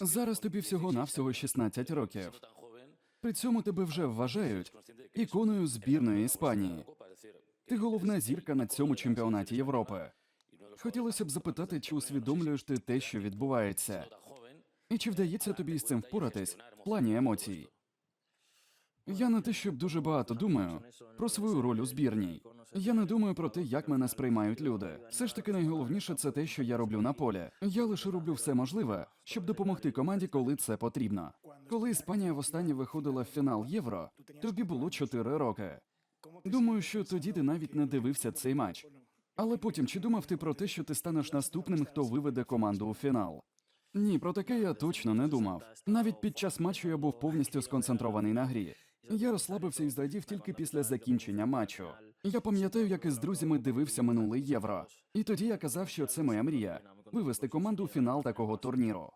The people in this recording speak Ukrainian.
Зараз тобі всього навсього 16 років. При цьому тебе вже вважають іконою збірної Іспанії. Ти головна зірка на цьому чемпіонаті Європи. Хотілося б запитати, чи усвідомлюєш ти те, що відбувається, і чи вдається тобі з цим впоратись в плані емоцій. Я не те, щоб дуже багато думаю про свою роль у збірній. Я не думаю про те, як мене сприймають люди. Все ж таки найголовніше це те, що я роблю на полі. Я лише роблю все можливе, щоб допомогти команді, коли це потрібно. Коли Іспанія востаннє виходила в фінал євро, тобі було 4 роки. Думаю, що тоді ти навіть не дивився цей матч. Але потім чи думав ти про те, що ти станеш наступним, хто виведе команду у фінал? Ні, про таке я точно не думав. Навіть під час матчу я був повністю сконцентрований на грі. Я розслабився і зрадів тільки після закінчення матчу. Я пам'ятаю, як із друзями дивився минулий євро. І тоді я казав, що це моя мрія вивести команду у фінал такого турніру.